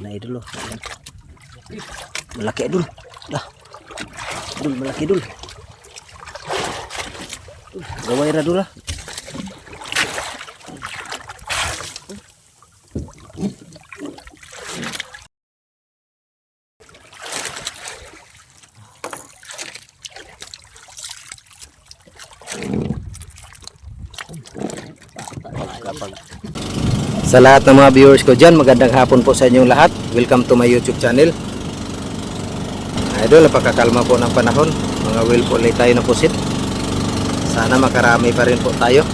Malaki na idol oh. Malaki idol. Dah. Idol, malaki idol. Uy, Gaway ra dula. Kapag sa lahat ng mga viewers ko dyan, magandang hapon po sa inyong lahat. Welcome to my YouTube channel. Idol, napakakalma po ng panahon. Mga will po ulit tayo na pusit. Sana makarami pa rin po tayo.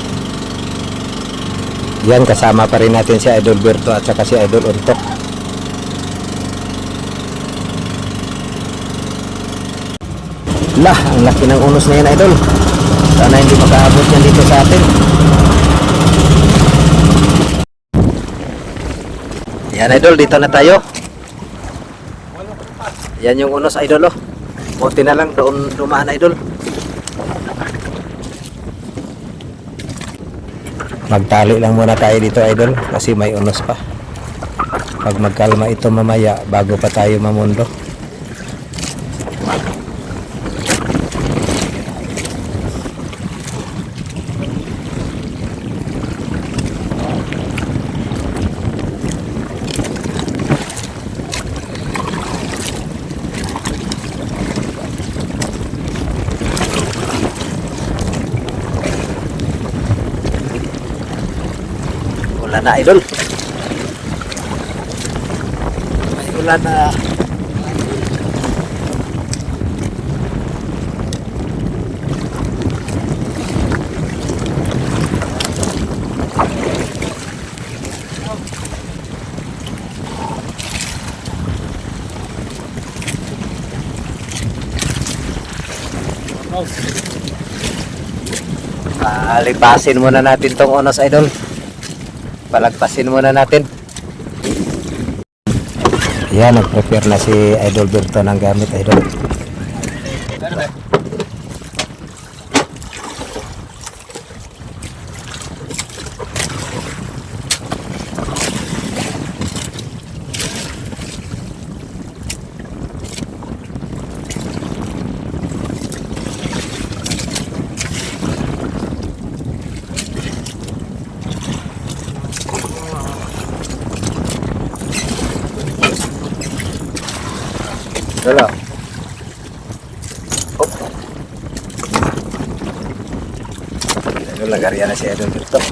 Yan, kasama pa rin natin si Idol Berto at saka si Idol Untok. Lah, ang laki ng unos na yan, Idol. Sana hindi makaabot yan dito sa atin. Yan idol, dito na tayo. Yan yung unos idol oh. Buti na lang doon dumaan idol. Magtali lang muna tayo dito idol kasi may unos pa. Pag magkalma ito mamaya bago pa tayo mamundo. Wala na idol. Ay, wala na. Palipasin muna natin tong onos idol palagpasin muna natin. Yan nag-prepare na si Idol Berto ng gamit Idol Wala. Oh. Ano lagarian na si Idol Berto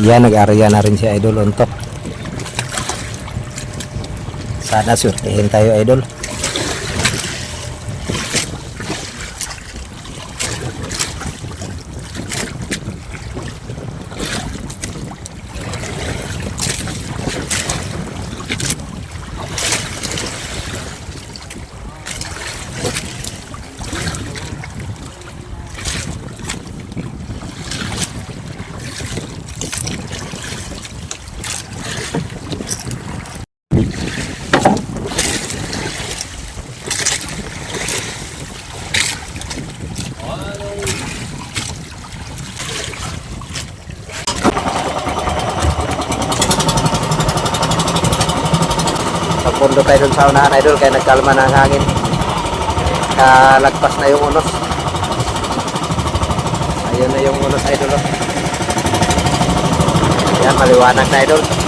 Yan, nag-area na rin si Idol Untok. Sana surtihin tayo idol. Pagpundo tayo dun sa unahan idol kaya nagkalma na ang hangin. Kalagpas na yung unos. Ayun na yung unos idol. Yan, maliwanag na idol.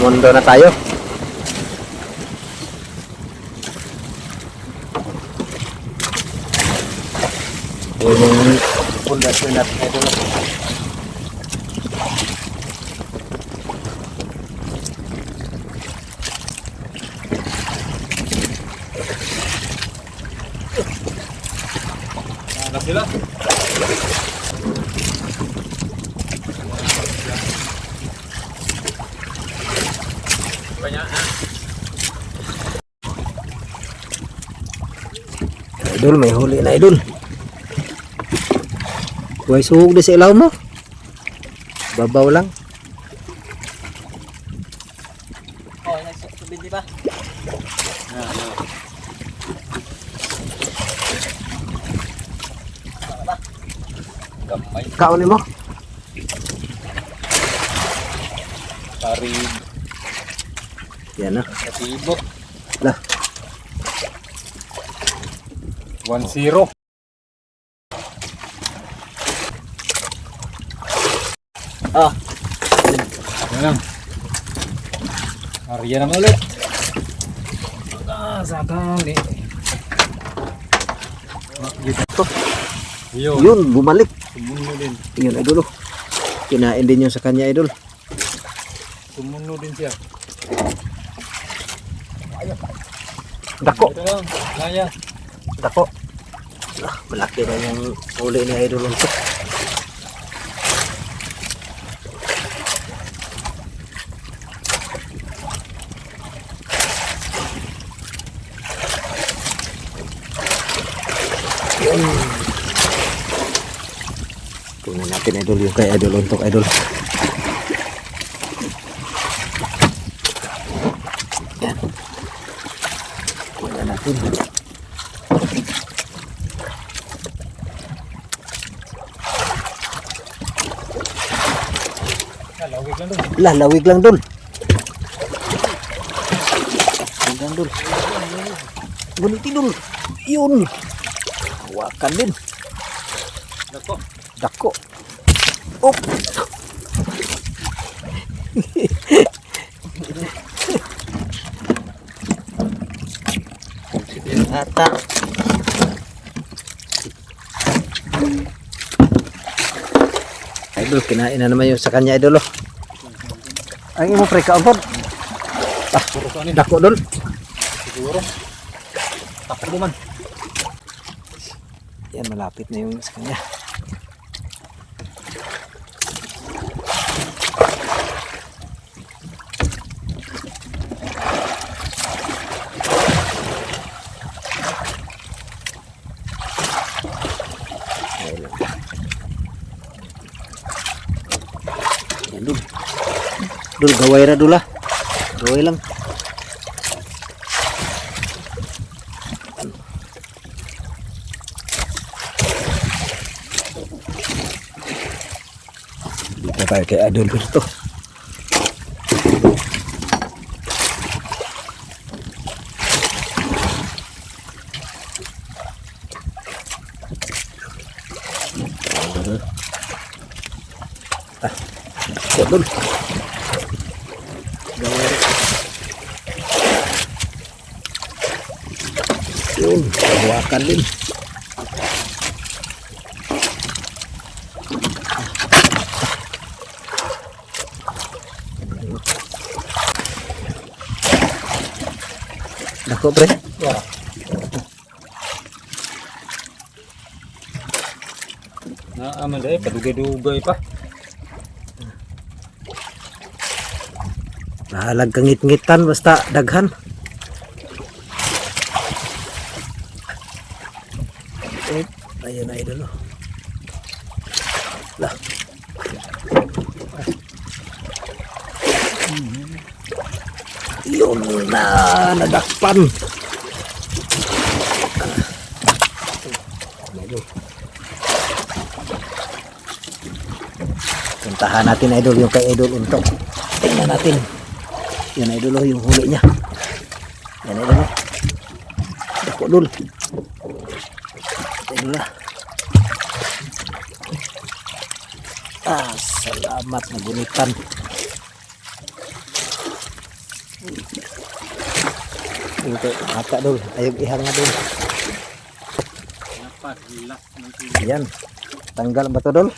Nakapamundo na tayo. Yun yung pundasyon natin idol. Ano sila? Banyak ha? Idol, may huli na idol. Huwag suhog di sa ilaw mo. Babaw lang. Oh, sabihin di ba? Gamay, Kaon mo. parin, Yan na. katibo. Lah. 1-0. Ah, Yan lang. Arya naman ulit. Ah, sakali. Yun. yun, bumalik. Sumuno din. Yun, idol. oh. Kinain din yun sa kanya, idol. Sumuno din siya. Dako. Dako. Ah, malaki na yung huli ni idol. Ito. Yun. Kunin natin idol yung kay. Lawig lang doon. Lah, lawig lang dul. Lawig lang dul. Guniti dul. Yun. Hawakan din. Nako. Dako. Oh. Ata. Idol, kinain na naman yung sa kanya, idol. Oh. Ang imo pre kaon. Ah, dako dol. Siguro. Takbo man. Yan, malapit na yung sa kanya. Dul, gaway ra dul ah. Gaway lang. Dito tayo kay Adol Berto. Ah, si Adol. Yun, hawakan din. Dako pre. Wala. Naaman dahil, padugay-dugay pa. Nahalag kang ngit-ngitan basta daghan. Idol. Puntahan natin idol yung kay idol untuk. Tingnan natin. Yan idol oh, yung huli niya. Yan idol oh. Dako dul. Idol ah. Ah, salamat nagunitan. Ito, ata dol. Ayog ihang na dol. Dapat last ng Ayan. Tanggal ba to dol?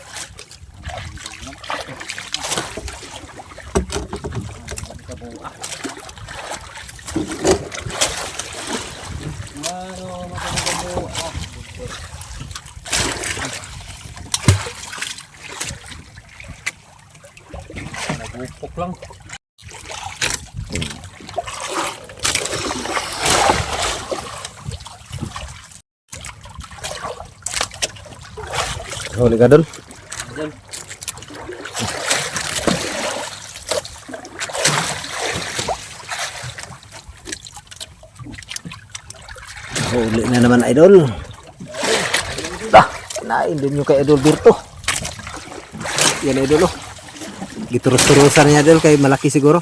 Ano, lang. Huli ka dol. Diyan. Huli na naman idol. Dah, nain din yung kay Idol Birto. Yan idol oh. Giturus-turusan niya idol kay malaki siguro.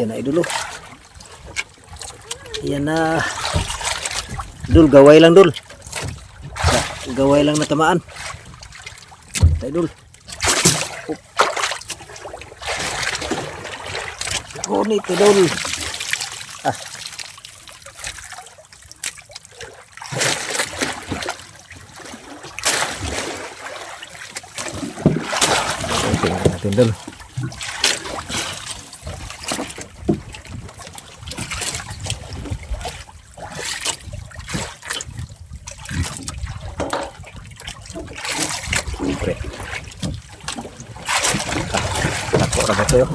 Yan idol oh. Yan na. Dul, gaway lang dul. Ga- Gaway lang na tamaan. Idol. Ngunit idol. Ah. Tingnan natin dul. Sa'yo?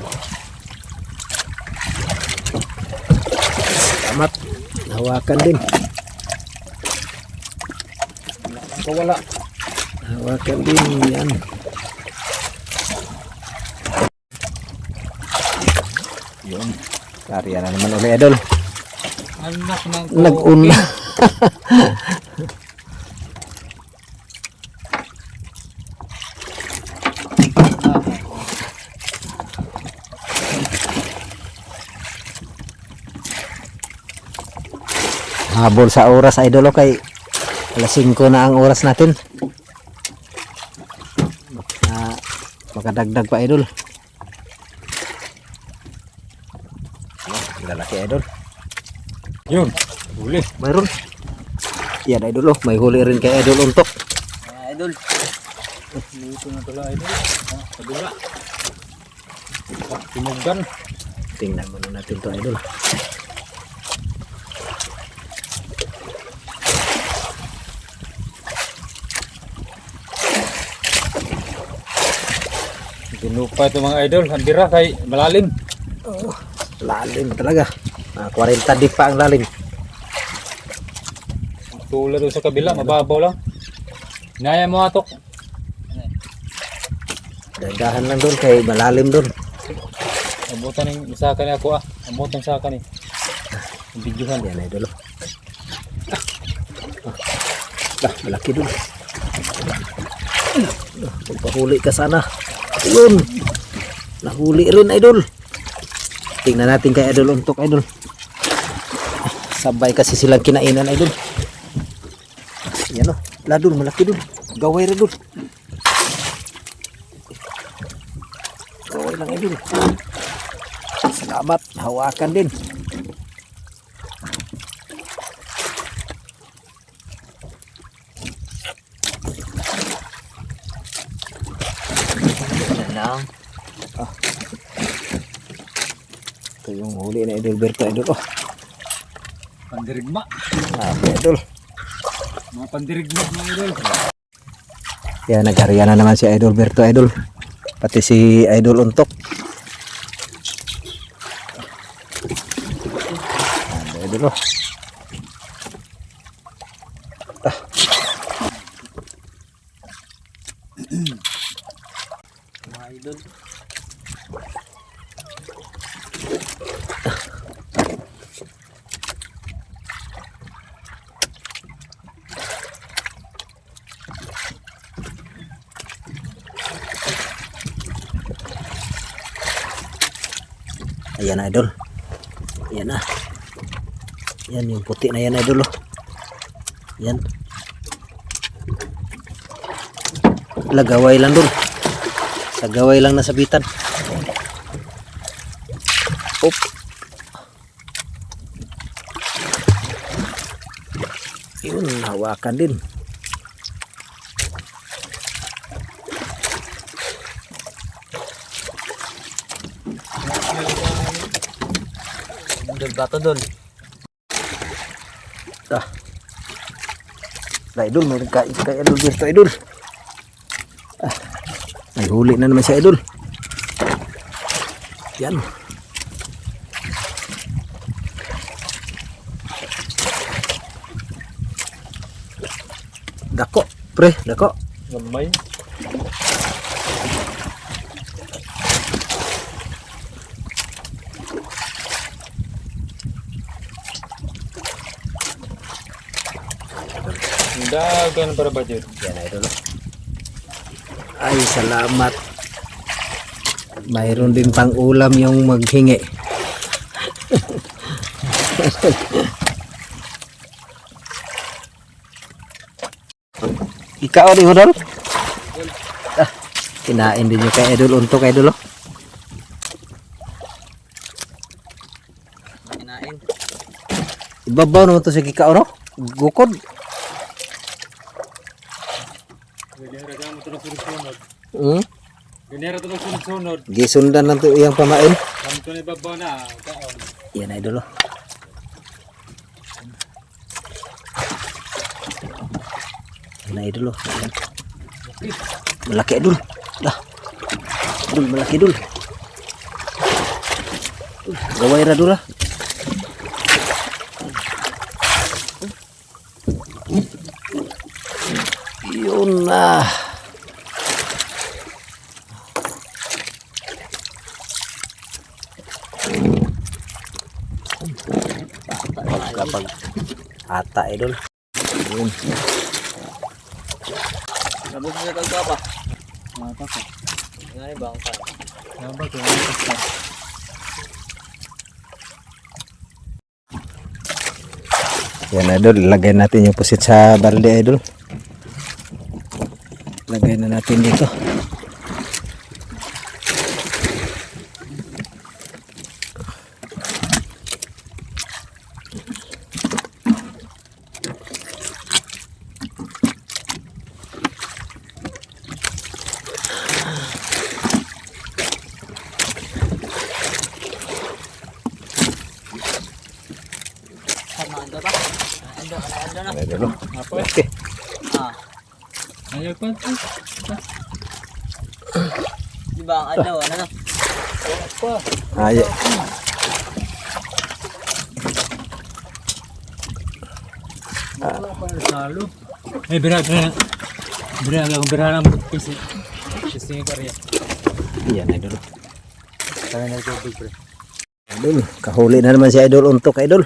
Salamat. Hawakan din. Kawala. Hawakan din yan. Yun. Karya na naman ulit, ng Nag-una. Habol sa oras, Idol, kay alas 5 na ang oras natin. Ah, makadagdag pa, Idol. Lalaki, Idol. Yun. Huli. Mayroon. Yan idol oh, may huli rin kay idol untok. Ah, idol. Luto na pala idol. Ah, kadula. Ah, tinugan. Tingnan muna natin to idol. Tinupa ito mga idol. Handira kay malalim. Lalim talaga. Ah, 40 deep pa ang lalim. Tula doon sa kabila. Mababaw lang. Naya mo atok. Dagahan lang doon kay malalim doon. Abutan ng isa ka ni ako ah. Abutan sa akin eh. Ang videohan. Yan idol oh. Ah, ah, malaki doon. Ah, Magpahuli ka sana. Yun. Nahuli rin idol. Tingnan natin kay idol untok idol. Sabay kasi silang kinainan idol. Yan oh. Ladul, malaki dun. Gaway rin dun. Gaway lang idol. Salamat. Hawakan din. Yan lang. Ah. Ito yung huli na idol Berto idol. Oh. Pandirigma. Ah, idol. Mga pandirigma mga idol. Yan, nagkarya na naman si Idol Berto Idol. Pati si Idol Untok. Ano, Idol oh. Ah. Mga idol. Ayan na, Idol. Ayan na. Yan yung puti na yan Idol oh. Yan. Lagaway lang dun. Sa gaway lang nasabitan. Op. Yun, hawakan din. Dol bato dol. Ah. Na idol, may kay kay idol dito idol. Ah. May huli na naman siya idol. Yan. Dako, pre, dako. Gamay. Dagan para ba dyan? Yan idol. Ay, salamat. Mayroon din pang ulam yung maghingi. Ikaw di Idol? Ah, kinain din yung kay Idol untuk Idol oh. Kinain. Ibabaw naman to sa kikaw no? Gukod. Ganera ka mo ito ng sunod-sunod. Hmm? Ganera ito ng sunod-sunod. Gisundan lang to iyang pamain. Kami ito na ibabaw na. Kaon. Yan Idol oh. Yan Idol oh. Yan. Malaki Idol. Dah. Idol, malaki Idol. Gaway ra dula. Yun na. Kapag ata idol. Yun. Nabog mo yung kagkapa. Mata ko. Nga ba ang kaya? Nga ba ito? Yan idol, lagay natin yung pusit sa balde idol. Lagay na natin dito. Sama ando ba? Ando, ando na. Yan idol. oh. Apa? Okay. Ah, Ayaw pa ito. di ba ang ando, ano na? Ay, pa na salo. Eh, bira, bira. Bira, ang bira ng pisi. Pisi ng karya. yan idol. Kaya na ito, pre. Idol, kahuli na naman si idol untuk idol.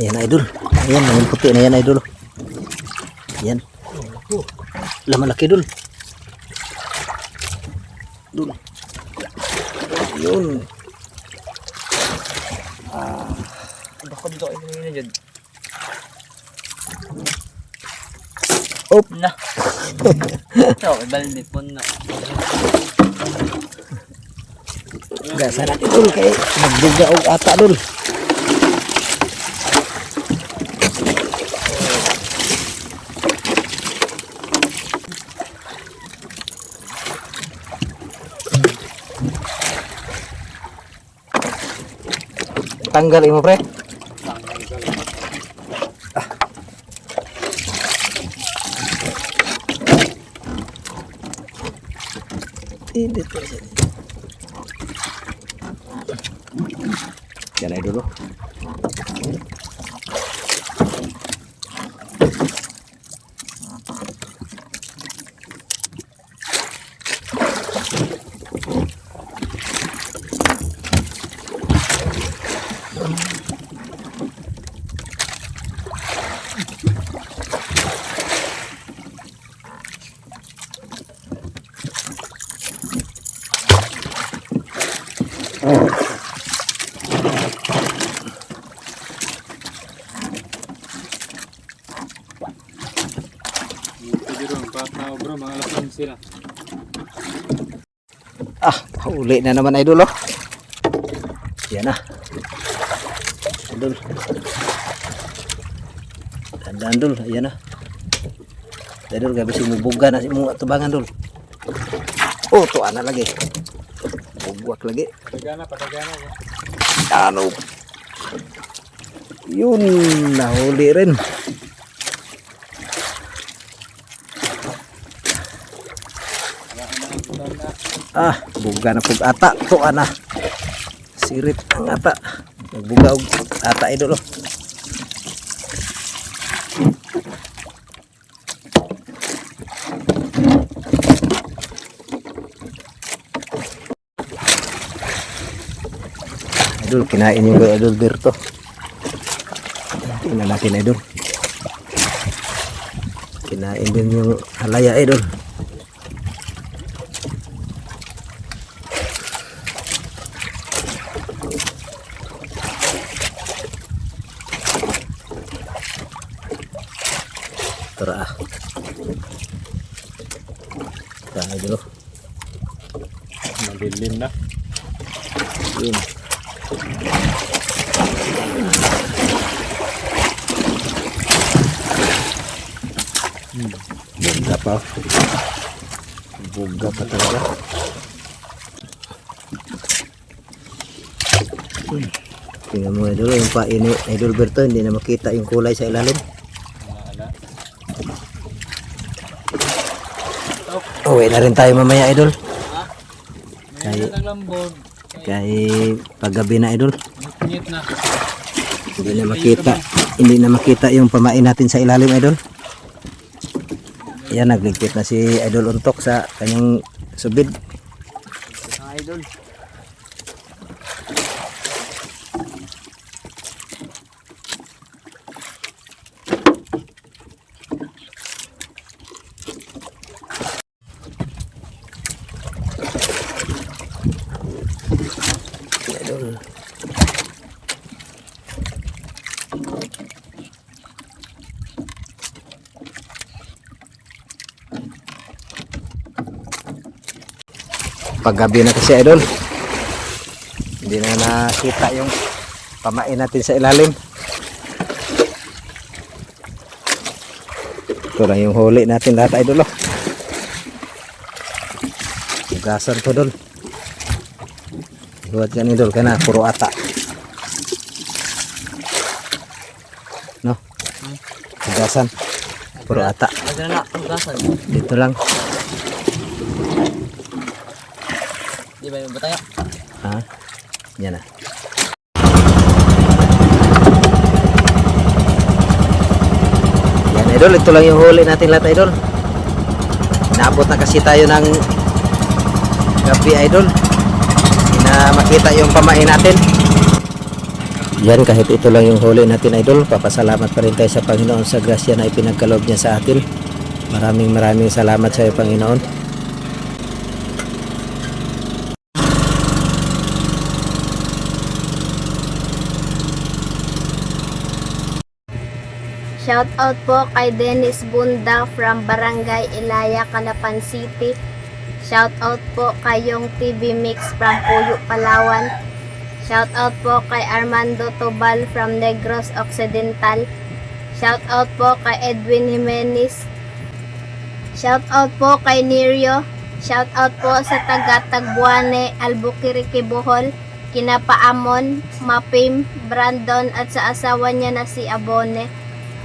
Ayan idol. Ayan, yung puti na yan idol. Yan. Lama laki dul. Dul. Yun. Bakod ko ito yun dyan. Op. Na. Ito, ibaldi po na. Gasa natin dul kay magduga og ata dul. Tanggal imo pre. Hindi to. Yan sila. Ah, huli na naman idol oh. Yan na. Idol. Tandaan dol, ayan na. Idol, gabi si mubuga na si mga tubangan dol. Oh, tuwa na lagi. Bugwak lagi. Patagana, patagana. bro. Ano? Yun, nahuli rin. Ah, buga na pug ata. Tuwa na. Sirit ang ata. Nagbuga og ata idol. oh. Idol, kinain yung Idol Berto. Tingnan natin Idol. Kinain din yung halaya Idol. Buga pa talaga. Hmm. Tingnan mo idol, yung pa ini idol Berto, hindi na makita yung kulay sa ilalim. Uwi na rin tayo mamaya idol. Lambog. Kay paggabi na idol. Hindi na makita. Hindi na makita yung pamain natin sa ilalim idol. Yan, nagligpit na si Idol Untok sa kanyang subid. Idol. Paggabi na kasi idol. Hindi na nakita yung pamain natin sa ilalim. Ito lang yung huli natin lahat idol. Oh. Hugasan to dol. Buat yan idol kana puro ata. No? Hugasan. Puro ata. Na gasan. Dito lang. Ba yung bataya? Ha? Yan na. Yan idol, ito lang yung huli natin lahat idol. Naabot na kasi tayo ng gabi idol. Na makita yung pamain natin. Yan kahit ito lang yung huli natin idol. Papasalamat pa rin tayo sa Panginoon sa grasya na ipinagkaloob niya sa atin. Maraming maraming salamat sa iyo Panginoon. Shout out po kay Dennis Bunda from Barangay Ilaya, Calapan City. Shout out po kay Yung TV Mix from Puyo, Palawan. Shout out po kay Armando Tobal from Negros Occidental. Shout out po kay Edwin Jimenez. Shout out po kay Nirio. Shout out po sa taga Tagbuane, Albuquerque, Bohol. Kinapaamon, Mapim, Brandon at sa asawa niya na si Abone.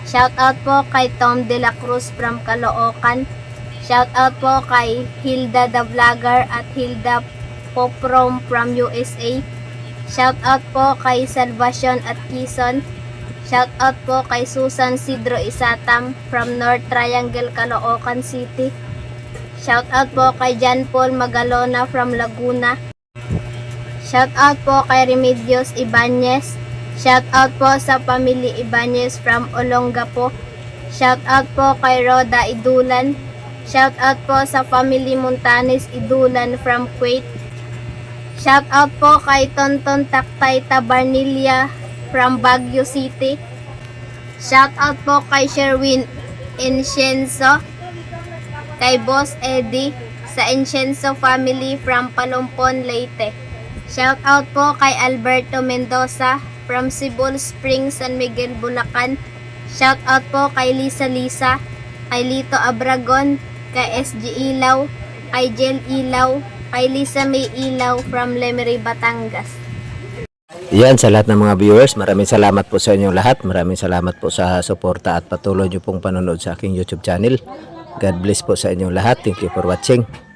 Shout out po kay Tom De La Cruz from Caloocan. Shout out po kay Hilda the Vlogger at Hilda Poprom from USA. Shout out po kay Salvacion at Quezon. Shout out po kay Susan Sidro Isatam from North Triangle, Caloocan City. Shout out po kay John Paul Magalona from Laguna. Shout out po kay Remedios Ibanez. Shout out po sa family Ibanez from Olongapo. Shout out po kay Roda Idulan. Shout out po sa family Montanes Idulan from Kuwait. Shout out po kay Tonton Taktay Tabarnilla from Baguio City. Shout out po kay Sherwin Encienzo, kay Boss Eddie sa Encienzo family from Palumpon, Leyte. Shout out po kay Alberto Mendoza from Cebu Springs, San Miguel, Bulacan. Shout out po kay Lisa Lisa, kay Lito Abragon, kay SG Ilaw, kay Jel Ilaw, kay Lisa May Ilaw from Lemery, Batangas. Yan sa lahat ng mga viewers, maraming salamat po sa inyong lahat. Maraming salamat po sa suporta at patuloy niyo pong panonood sa aking YouTube channel. God bless po sa inyong lahat. Thank you for watching.